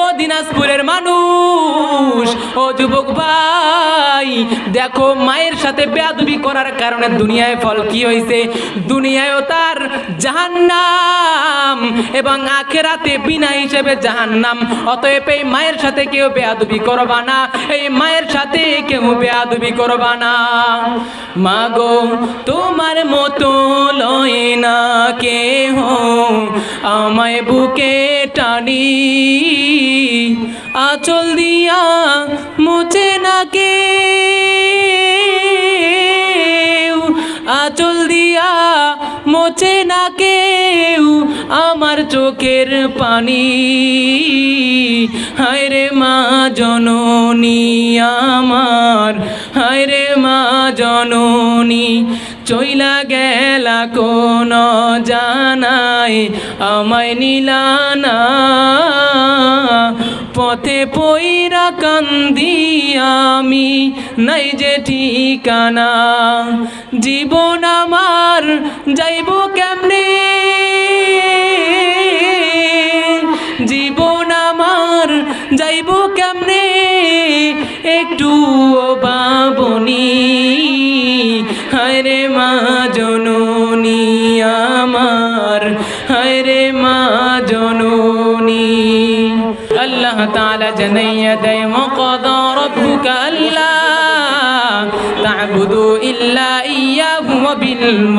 ও দিনাজপুরের মানুষ, ও যুবক ভাই, দেখো মায়ের সাথে বেয়াদবি করার কারণে দুনিয়ায় ফল কি হয়েছে দুনিয়ায়ও তার জাহান্নাম এবং আখেরাতে বিনা হিসেবে জাহান্নাম। অতএব এই মায়ের সাথে কেউ বেয়াদবি করবা না, এই মায়ের সাথে কেউ বেয়াদবি করবা না। মাগো, তোমার মতো লয় না কেহ আমায় বুকে টানি। আচল দিয়া মুছে না কে আচল দিয়া মোছে না কেউ আমার চোখের পানি। হায় রে মা জননী আমার, হায় রে মা জননী চইলা গেলা কোন জানাই, আমায় নিলানা পথে পইরা কান্দি আমি, নাই যে ঠিকানা। জীবন আমার যাইব কেমনে? জীবন আমার যাইব কেমনে? একটু বাবনি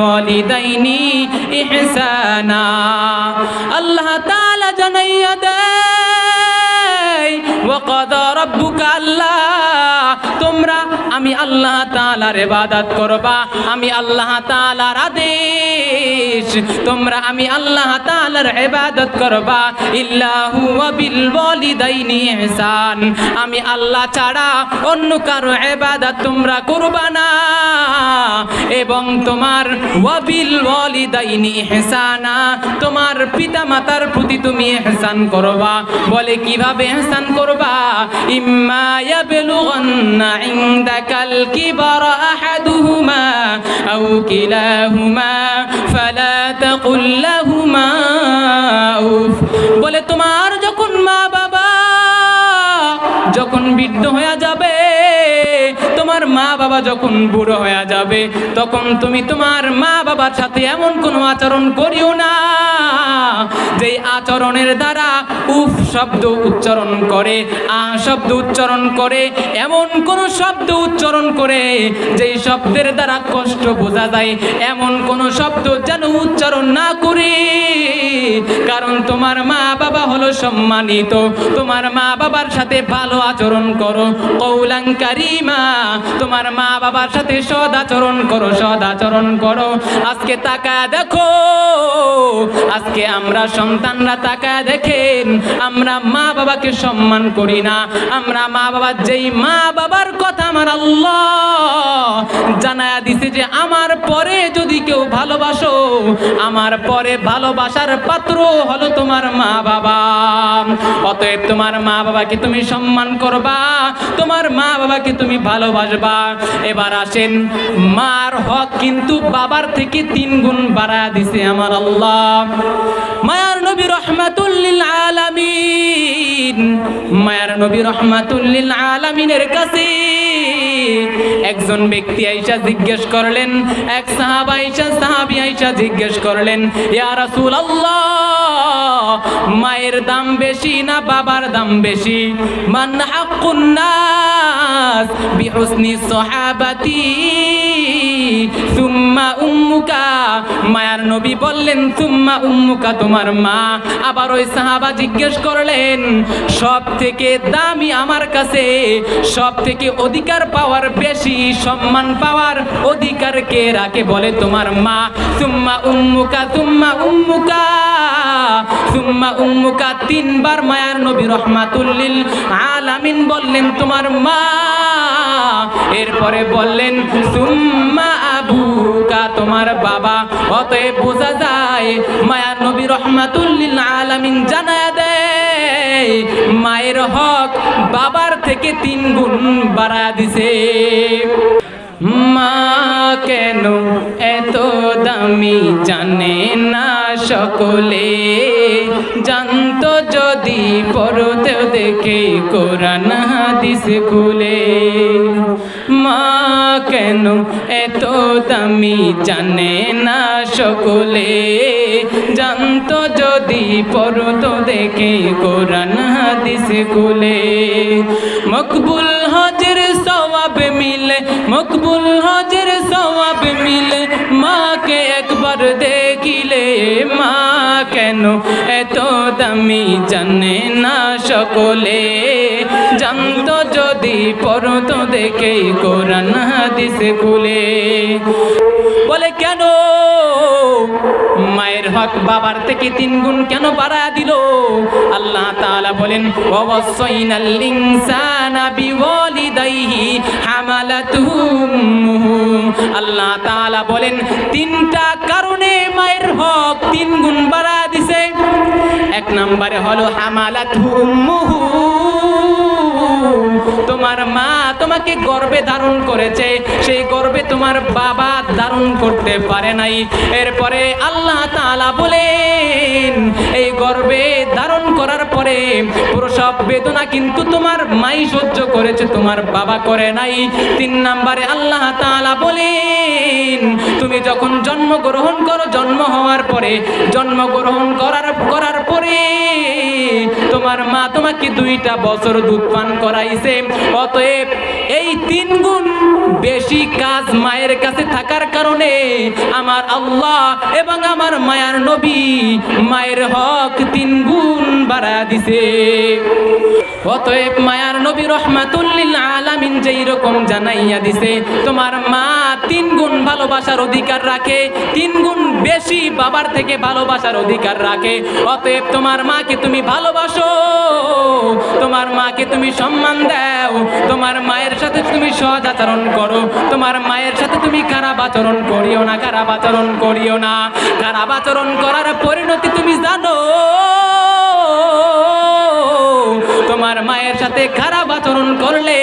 ওয়ালিদাইনি ইহসানা। আল্লাহ তাআলা জানাইয়া দেয় ওয়া কাদা রাব্বুকা আল্লাহ আল্লাহ তাআলার ইবাদত করবা, আমি আল্লাহ তালার আদেশ। তোমরা আমি আল্লাহ তালার ইবাদত করবা ইল্লাহু বিল ওয়ালিদাইনি ইহসান। আমি আল্লাহ ছাড়া অন্য কারও ইবাদত তোমরা করবা না। এবং তোমার ওয়াবিল ওয়ালিদাইনি ইহসানা, তোমার পিতা মাতার প্রতি তুমি ইহসান করবা। বলে কীভাবে ইহসান করবা? ইম্মা ইয়াবলুগান্না ইনদাকাল কিবারা أحدهما أو كلاهما فلا تقل لهما أوف বলে তোমার যখন মা বাবা যখন বৃদ্ধ হয়ে যাবে বাবা যখন বুড়ো হয়ে যাবে, তখন তুমি তোমার মা বাবার সাথে এমন কোনো আচরণ করিও না যে আচরণের দ্বারা উফ শব্দ উচ্চারণ করে, আ শব্দ উচ্চারণ করে, এমন কোন শব্দ উচ্চারণ করে, যেই শব্দের দ্বারা কষ্ট বোঝা যায়, এমন কোন শব্দ যেন উচ্চারণ না করে। কারণ তোমার মা বাবা হলো সম্মানিত। তোমার মা বাবার সাথে ভালো আচরণ করো। কৌলাং কারিমা, তোমার মা বাবার সাথে সদ আচরণ করো সদ আচরণ করো। আজকে তাকা দেখো, আজকে আমরা সন্তানরা তাকা দেখেন, আমরা মা বাবাকে সম্মান করি না। আমরা মা বাবার যেই মা বাবার কথা আমার আল্লাহ জানায়া দিছে যে, আমার পরে যদি কেউ ভালোবাসো, আমার পরে ভালোবাসার পাত্র হলো তোমার মা বাবা। অতএব তোমার মা বাবাকে তুমি সম্মান করবা, তোমার মা বাবাকে তুমি ভালোবাসবা। এবার আসেন, মার হক কিন্তু বাবার থেকে তিন গুণ বাড়া দিছে আমার আল্লাহ। মায়ার নবী রহমাতুল্লিল আলামিন, মায়ার নবী রহমাতুল্লিল আলামিনের কাছে একজন ব্যক্তি আইসা জিজ্ঞেস করলেন, এক সাহাবা আইসা, সাহাবি আইসা জিজ্ঞেস করলেন, ইয়া রাসূলুল্লাহ, মায়ের দাম বেশি না বাবার দাম বেশি? মান কুন্না নাস বিহুসনি সাহাবাতি। মায়ার নবী বললেন সুম্মা উম্মুকা তোমার মা। আবার ওই সাহাবা জিজ্ঞেস করলেন সব থেকে দামি আমার কাছে সব থেকে অধিকার পাওয়ার বেশি সম্মান পাওয়ার অধিকার কে রাখে বলে তোমার মা? সুম্মা উম্মুকা সুম্মা উম্মুকা সুম্মা উম্মুকা তিনবার মায়ার নবী রহমাতুল্লিল আলামিন বললেন, তোমার মা এরপরে বললেন, সুম্মা আবুকা, তোমার বাবা। অতএব বোঝা যায় মায়ার নবী রহমাতুল্লিল আলামিন জানায় দেয়, মায়ের হক বাবার থেকে তিন গুণ বাড়া দিছে। মা কেন এত দামি জানে না সকলে? জানতো যদি পরতেও দেখে কোরআন হাদিস খুলে। মা কেন এত দামি জানে না সকলে? জানতো যদি পরত দেখে কোরআন হাদিস খুলে। মকবুল হজের সওয়াব মিলে, মকবুল হজের সওয়াব মিলে, মাকে একবার দেখিলে মা কেন? এত দামি জানে না সকলে। জানত যদি পরত দেখে কোরআন হাদিস খুলে। বলে, কেন? মায়ের হক বাবার থেকে তিন গুণ কেন বাড়ায় দিল? আল্লাহ তাআলা বলেন উম্মুহু আল্লাহ তাআলা বলেন, তিনটা কারণে মায়ের হক তিন গুণ বাড়ায় দিছে। এক নম্বরে হলো হামালাতুহু তোমার মা তোমাকে গর্বে ধারণ করেছে, সেই গর্বে তোমার বাবা ধারণ করতে পারে নাই। এরপরে আল্লাহ তালা বলেন, এই গর্বে পরে প্রসব বেদনা কিন্তু তোমার মাই সহ্য করেছে, তোমার বাবা করে নাই। তিন নম্বরে আল্লাহ তাআলা বলেন, তুমি যখন জন্মগ্রহণ করো, জন্ম হওয়ার পরে, জন্মগ্রহণ করার করার পরে তোমার মা তোমাকে দুইটা বছর দুধ পান করাইছে। অতএব এই তিন গুণ বেশি কাজ মায়ের কাছে থাকার কারণে আমার আল্লাহ এবং আমার মায়ার নবী মায়ের হক তিন গুণ বাড়া দিছে। অতএব মায়ার নবী রহমাতুল্লিল আলামিন যেই রকম জানাইয়া দিছে, তোমার মা তিন গুণ ভালোবাসার অধিকার রাখে, তিন গুণ বেশি বাবার থেকে ভালোবাসার অধিকার রাখে। অতএব তোমার মাকে তুমি ভালোবাসো, তোমার মাকে তুমি সম্মান দাও, তোমার মায়ের সাথে তুমি সহজ আচরণ করো, তোমার মায়ের সাথে তুমি খারাপ আচরণ করিও না, খারাপ আচরণ করিও না। খারাপ আচরণ করার পরিণতি তুমি জানো। তোমার মায়ের সাথে খারাপ আচরণ করলে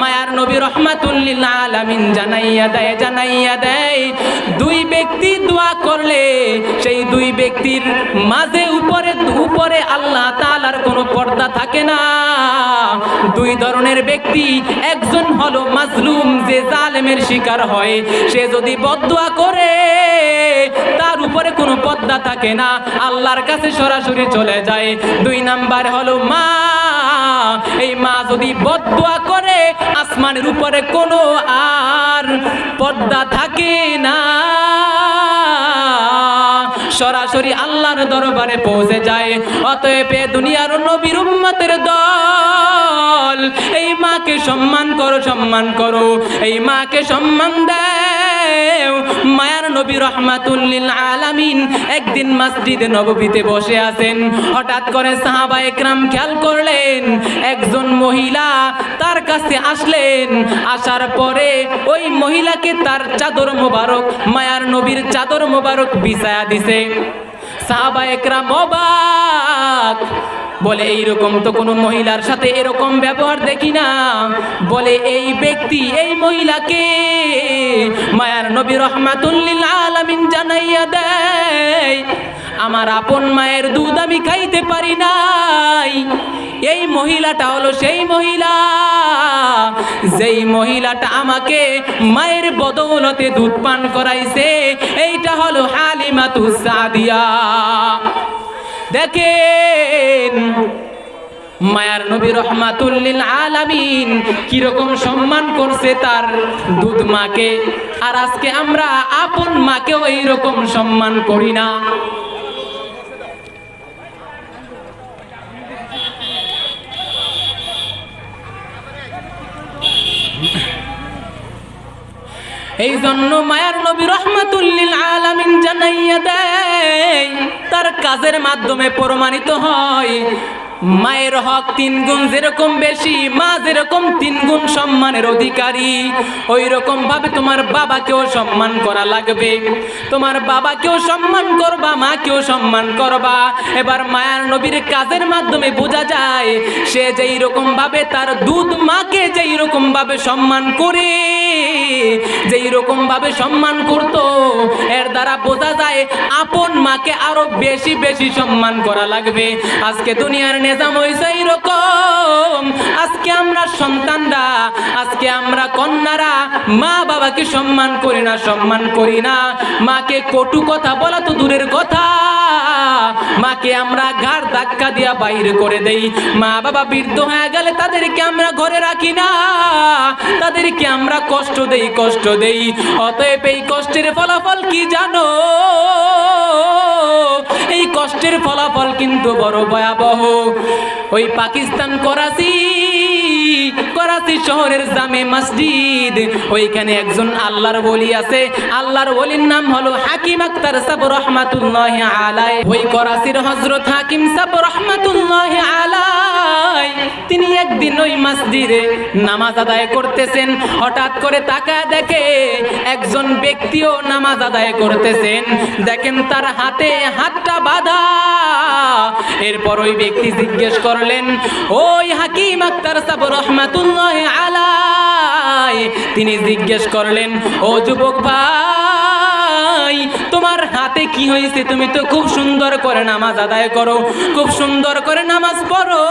মায়ার নবী রহমাতুল্লিল জানাইয়া দেয় জানাইয়া দেয়, দুই ব্যক্তি দোয়া করলে, সেই দুই ব্যক্তির মাঝে উপরে উপরে আল্লাহ তাআলার কোনো পর্দা থাকে না। দুই ধরনের ব্যক্তি, একজন হলো মাজলুম, যে জালেমের শিকার হয়, সে যদি বদদোয়া করে তার উপরে কোনো পর্দা থাকে না। আল্লাহর কাছে সরাসরি চলে যায়। দুই নাম্বার হলো মা। এই মা যদি বদদোয়া করে, আসমানের উপরে কোনো আর পর্দা থাকে না। সরাসরি আল্লাহর দরবারে পৌঁছে যায়। অতএব দুনিয়ার নবীর উম্মতের দল, এই মাকে সম্মান করো সম্মান করো। এই মাকে সম্মান দেও মায়ার নবী রহমাতুল্লিল আলামিন একদিন মসজিদে নববীতে বসে আছেন। হঠাৎ করে সাহাবা একরাম খেয়াল করলেন, একজন মহিলা তার কাছে আসলেন। আসার পরে ওই মহিলাকে তার চাদর মোবারক, মায়ার নবীর চাদর মোবারক বিছায়া দিছে। সাহাবা একরাম অবাক বলে, এইরকম তো কোনো মহিলার সাথে এরকম ব্যবহার দেখি না। বলে, এই ব্যক্তি, এই মহিলাকে মায়ার নবী রহমাতুল্লিল আলামিন জানাইয়া দেয়। আমার আপন মায়ের দুধ আমি খাইতে পারি নাই। এই মহিলাটা হলো সেই মহিলা। যেই মহিলাটা আমাকে মায়ের বদৌলতে দুধ পান করাইছে, এইটা হলো হালিমাতু সাদিয়া। দেখেন, মায়ার নবী রহমাতুল্লিল আলামিন কীরকম সম্মান করছে তার দুধ মাকে। আর আজকে আমরা আপন মাকেও এইরকম সম্মান করি না। এই জন্য মায়ার নবী রহমাতুল্লিল আলামিন জানাইয়া দেয়, তার কাজের মাধ্যমে প্রমাণিত হয়, মায়ের হক তিন গুণ যেরকম বেশি, মা যেরকম তিন গুণ সম্মানের অধিকারী ওই রকম ভাবে তোমার বাবাকেও সম্মান করা লাগবে। তোমার বাবাকেও সম্মান করবা, মাকেও সম্মান করবা। এবার মায়ার নবীর কাজের মাধ্যমে বোঝা যায়, সে যেই রকম ভাবে তার দুধ মাকে যেই রকম ভাবে সম্মান করে যেই রকম ভাবে সম্মান করত, এর দ্বারা বোঝা যায় আপন মাকে আরও বেশি বেশি সম্মান করা লাগবে। আজকে দুনিয়ার নিজাম হয়েছে এইরকম। আজকে আমরা সন্তানরা, আজকে আমরা কন্যারা, মা বাবাকে সম্মান করি না, সম্মান করি না। মাকে কটু কথা বলা তো দূরের কথা। মাকে আমরা ঘাড় ধাক্কা দিয়া বাইরে করে দেই। মা বাবা বৃদ্ধ হয়ে গেলে তাদেরকে আমরা ঘরে রাখি না। তাদেরকে আমরা কষ্ট দেই কষ্ট দেই। অতএব এই কষ্টের ফলাফল কি জানো? এই কষ্টের ফলাফল কিন্তু বড় ভয়াবহ। ওই পাকিস্তান করাচি করাচি শহরের জামে মসজিদ। ওইখানে একজন আল্লাহর বলি আছে। আল্লাহর বলির নাম হলো হাকিম আক্তার সাব রহমাতুল্লাহ আলাই ওই করাচির হজরত হাকিম সাব রহমাতুল্লাহ আলাই তিনি একদিন ওই মসজিদে নামাজ আদায় করতেছেন। হঠাৎ করে তাকায় দেখে একজন ব্যক্তিও নামাজ আদায় করতেছেন। দেখেন তার হাতে হাতটা বাঁধা। এরপর ওই ব্যক্তি জিজ্ঞেস করলেন, ওই হাকিম আক্তার সাব রহমাতুল্লাহ আলাই তিনি জিজ্ঞেস করলেন ও যুবক ভাই তোমার হাতে কি হয়েছে তুমি তো খুব সুন্দর করে নামাজ আদায় করো, খুব সুন্দর করে নামাজ পড়ো।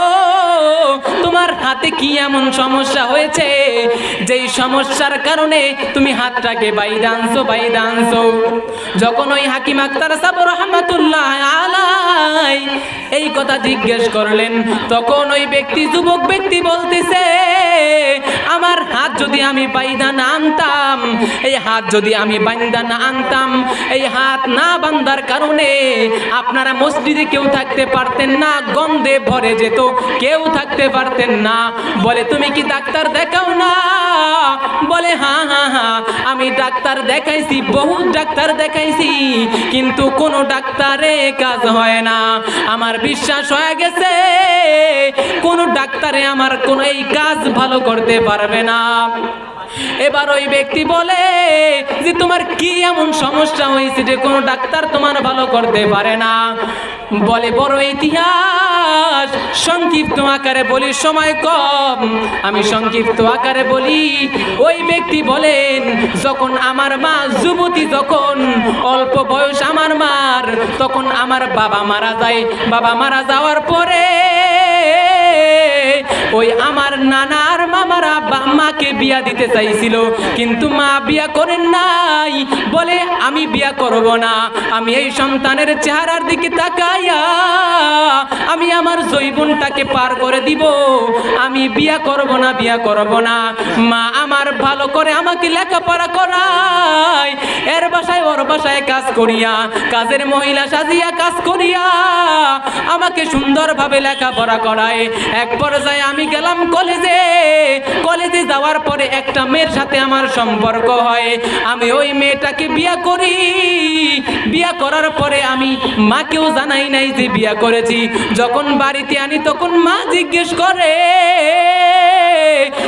তোমার হাতে কি এমন সমস্যা হয়েছে? যেই সমস্যার কারণে তুমি হাতটাকে বাইরে আনছো বাইরে আনছো যখন ওই হাকিম আক্তার সাব রহমাতুল্লাহ আলাই এই কথা জিজ্ঞেস করলেন, তখন ওই ব্যক্তি, যুবক ব্যক্তি বলতেছে, আমার হাত যদি আমি বাইদা না আনতাম, এই হাত যদি আমি বাইন্দা না আনতাম এই হাত না বান্দার কারণে আপনারা মসজিদে কেউ থাকতে পারতেন না, গন্ধে ভরে যেত, কেউ থাকতে পারতেন না। বলে, তুমি কি ডাক্তার দেখাও না? বলে হ্যাঁ হ্যাঁ হ্যাঁ আমি ডাক্তার দেখাইছি বহু ডাক্তার দেখাইছি, কিন্তু কোনো ডাক্তারে কাজ হয় না। আমার বিশ্বাস হয়ে গেছে, কোনো ডাক্তারে আমার কোনো এই কাজ ভালো করতে পারবে না। এবার ওই ব্যক্তি বলে যে, তোমার কি এমন সমস্যা হয়েছে যে, কোনো ডাক্তার তোমার ভালো করতে পারে না? বলে, বড় ইতিহাস, সংক্ষিপ্ত আকারে বলি, সময় কম। আমি সংক্ষিপ্ত আকারে বলি, ওই ব্যক্তি বলেন, যখন আমার মা যুবতী যখন অল্প বয়স আমার মার, তখন আমার বাবা মারা যায়। বাবা মারা যাওয়ার পরে ওই আমার নানার মামারা মাকে বিয়া দিতে চাইছিল, কিন্তু মা বিয়া করেন নাই। বলে, আমি বিয়া করব না, আমি এই সন্তানের চেহারার দিকে তাকাইয়া, আমি আমার জৈবনটাকে পার করে দিব। আমি বিয়া করব না, বিয়া করব না। মা আমার ভালো করে আমাকে লেখাপড়া করায়, এর বাসায় ওর বাসায় কাজ করিয়া, কাজের মহিলা সাজিয়া কাজ করিয়া, আমাকে সুন্দরভাবে লেখাপড়া করায়। এক পর্যায়ে আমি গেলাম কলেজে যাওয়ার পরে একটা মেয়ের সাথে আমার সম্পর্ক হয়। আমি ওই মেয়েটাকে বিয়া করি। বিয়া করার পরে আমি মাকেও জানাই নাই যে বিয়া করেছি। যখন বাড়িতে আনি, তখন মা জিজ্ঞেস করে,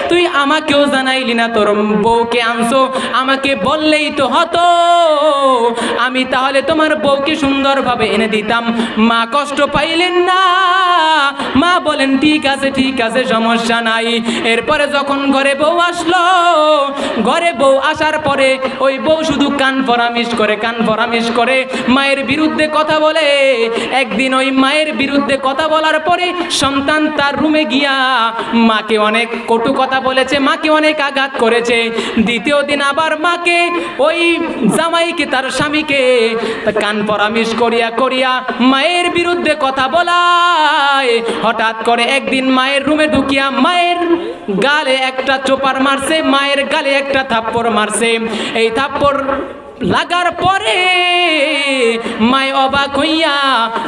তুই আমাকেও জানাইলি না, তোর বউকে আনছো? আমাকে বললেই তো হতো। আমি তাহলে তোমার বউকে সুন্দরভাবে এনে দিতাম। মা কষ্ট পাইলেন না। মা বলেন, ঠিক আছে ঠিক আছে, সমস্যা নাই। এরপরে যখন ঘরে বউ আসলো। ঘরে বউ আসার পরে ওই বউ শুধু কান পরামিশ করে, কান পরামিশ করে মায়ের বিরুদ্ধে কথা বলে। একদিন ওই মায়ের বিরুদ্ধে কথা বলার পরে সন্তান তার রুমে গিয়া মাকে অনেক কটু কথা বলেছে, মাকে অনেক আঘাত করেছে। দ্বিতীয় দিন আবার মাকে, ওই জামাইকে, তার স্বামীকে কান পরামিশ করিয়া করিয়া মায়ের বিরুদ্ধে কথা বলায়। হঠাৎ করে একদিন মায়ের রুমে ঢুকিয়া মায়ের গালে একটা চোপার মারছে, মায়ের গালে একটা থাপ্পড় মারছে। এই থাপ্পড় লাগার পরে মায় অবাক হইয়া,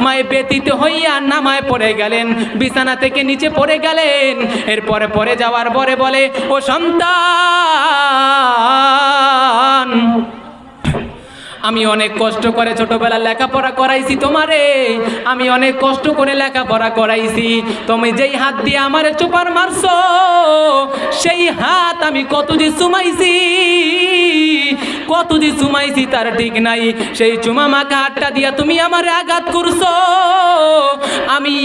মায় ব্যতীত হইয়া নামায় পড়ে গেলেন, বিছানা থেকে নিচে পড়ে গেলেন। এরপরে পরে যাওয়ার পরে বলে, ও সন্তান আমি অনেক কষ্ট করে ছোটবেলা লেখাপড়া করাইছি তোমারে। আমি অনেক কষ্ট করে লেখাপড়া করাইছি। তুমি যেই হাত দিয়ে আমার চোপার মারছো, সেই হাত আমি কত যে চুমাইছি, কত যে চুমাইছি তার ঠিক নাই। সেই চুমা মাখা হাতটা দিয়া তুমি আমার আঘাত করছ। আমি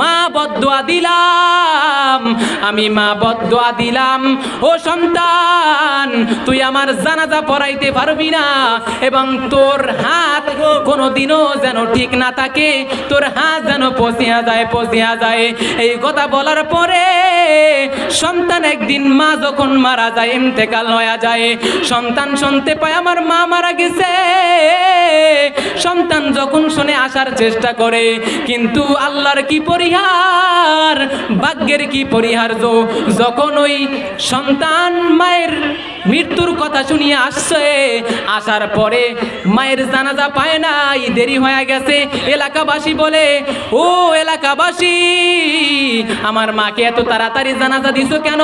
মা বদুয়া দিলাম, আমি মা বদুয়া দিলাম। ও সন্তান, তুই আমার জানাজা পড়াইতে পারবি না, এবং তোর হাত কোনোদিনও যেন ঠিক না থাকে। তোর হাত যেন পচিয়া যায় পচিয়া যায়। এই কথা বলার পরে সন্তান একদিন মা যখন মারা যায়, ইন্তেকাল হয়ে যায়। সন্তান শুনতে পায়, আমার মা মারা গেছে। সন্তান যখন শুনে আসার চেষ্টা করে, কিন্তু আল্লাহর কি পরিহার, ভাগ্যের কি পরিহার যখন ওই সন্তান মায়ের মৃত্যুর কথা শুনিয়ে আসছে। আসার পরে মায়ের জানাজা পায় নাই দেরি হয়ে গেছে। এলাকাবাসী বলে, ও এলাকাবাসী, আমার মাকে এত তাড়াতাড়ি জানাজা দিছো কেন?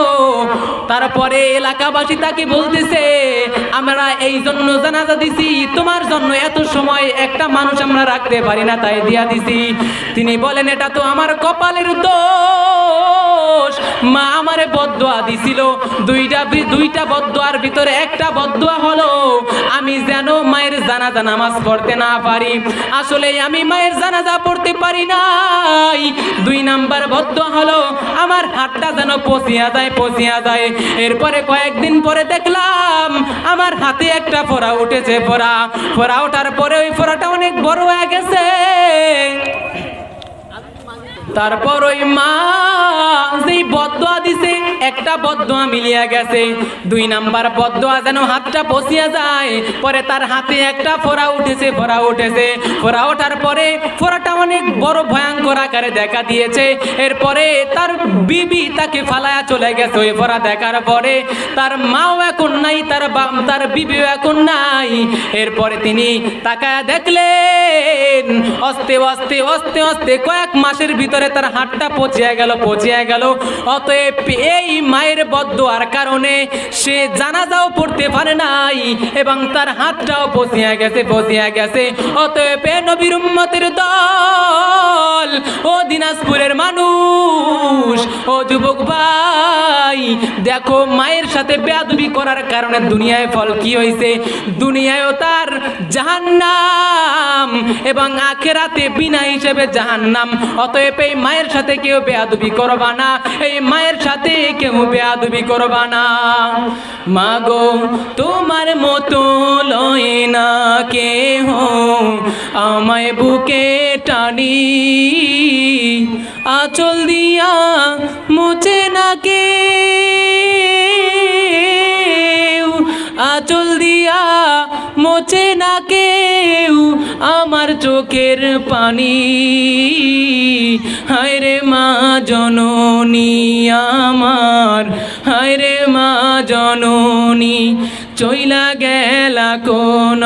তারপরে এলাকাবাসী তাকে বলতেছে, আমরা এই জন্য জানাজা দিছি, তোমার জন্য এত সময় একটা মানুষ আমরা রাখতে পারি না, তাই দিয়া দিছি। তিনি বলেন, এটা তো আমার কপালের দোষ। মা আমারে বদদোয়া দিছিল, দুইটা দুইটা বদদোয়ার ভিতরে একটা বদদোয়া হলো, আমি যেন মায়ের জানাজা নামাজ পড়তে না পারি। আসলে আমি মায়ের জানাজা পড়তে পারি নাই। দুই নাম্বার বদদোয়া হলো, আমার হাতটা যেন পচিয়া যায় পচিয়া যায়। এরপরে কয়েকদিন পরে দেখলাম, আমার হাতে একটা ফোড়া উঠেছে, ফোড়া। ফোড়া ওঠার পরে ওই ফোড়াটা অনেক বড় হয়ে গেছে। তারপর ওই মা যেই বদদোয়া দিছে, একটা বদদোয়া মিলিয়া গেছে। দুই নাম্বার বদদোয়া যেন হাতটা পচিয়া যায়, পরে তার হাতে একটা ফোড়া উঠেছে ফোড়া উঠেছে। ফোড়া ওঠার পরে ফোড়াটা অনেক বড় ভয়ঙ্কর আকারে দেখা দিয়েছে। এরপরে তার বিবি তাকে ফালায়া চলে গেছে ওই ফোড়া দেখার পরে। তার মাও এখন নাই, তার বা- তার বিবিও এখন নাই। এরপরে তিনি তাকায়া দেখলেন, অস্তে অস্তে অস্তে অস্তে কয়েক মাসের ভিতরে তার হাতটা পচিয়া গেল পচিয়া গেল। অতএব এই মায়ের বদদোয়ার কারণে সে জানাজাও পড়তে পারে নাই এবং তার হাতটাও পচিয়া গেছে পচিয়া গেছে। অতএব নবীর উম্মতের দল, ও দিনাজপুরের মানুষ, ও যুবক ভাই, দেখো মায়ের সাথে বেয়াদবি করার কারণে দুনিয়ায় ফল কি হয়েছে দুনিয়ায়ও তার জাহান্নাম এবং আখেরাতে বিনা হিসেবে জাহান্নাম। অতএব এই মায়ের সাথে কেউ বেয়াদবি করবা না। এই মায়ের সাথে কেউ বেয়াদবি করবা না। মাগো, তোমার মতো লয় না কেহ আমায় বুকে টানি। আচল দিয়া মুছে না কে আচল দিয়া মোছে না কেউ। আমার চোখের পানি। হায় রে মা জননী আমার, হায় রে মা জননী, চইলা গেলা কোন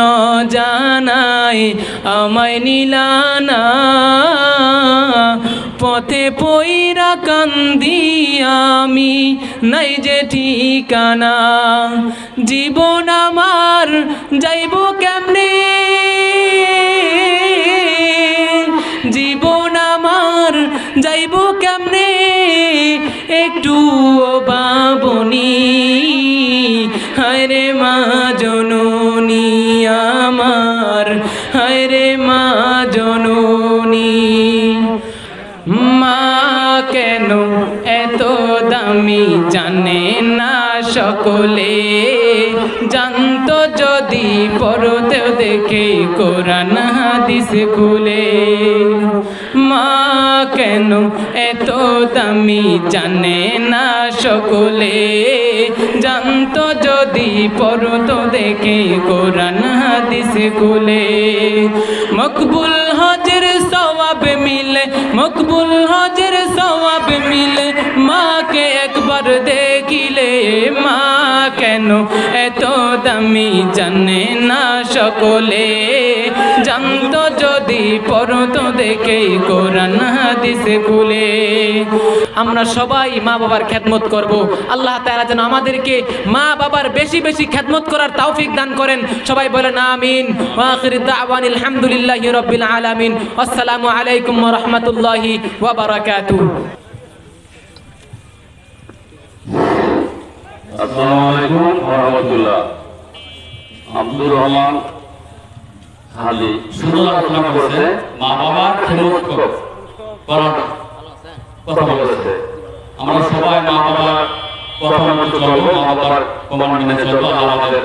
জানাই, আমায় নিলানা পথে পইরা কান্দি আমি নাই যে ঠিকানা। জীবন আমার যাইব কেমনে? জীবন আমার যাইব কেমনে? একটু বাবনি হায় রে মা জননী সকলে জানতো যদি পরতেও দেখে কোরআন হাদিস খুলে। মা কেন এত দামি জানে না সকলে? জানতো যদি পরত দেখে কোরআন হাদিস খুলে। মকবুল হজের সওয়াব মিলে, মকবুল হজের সওয়াব মিলে। মাকে একবার দেখিলে মা কেন এত দামি জানে না সকলে? জানতো যদি পড়তো দেখে কোরআন হাদিস খুলে। আমরা সবাই মা বাবার খেদমত করব। আল্লাহ তাআলা যেন আমাদেরকে মা বাবার বেশি বেশি খেদমত করার তৌফিক দান করেন। সবাই বলেন আমিন। আখির দাওয়ান আলহামদুলিল্লাহি রাব্বিল আলামিন। আসসালামু আলাইকুম ওয়া রাহমাতুল্লাহি ওয়া আসসালামু আলাইকুম ওয়া রাহমাতুল্লাহ। আব্দুর রহমান মা বাবার খেদমত কর- করার কথা বলেছে। আমরা সবাই মা বাবার কথা মতো চলবো, মা বাবার কমান্ড মেনে চলবো আমাদের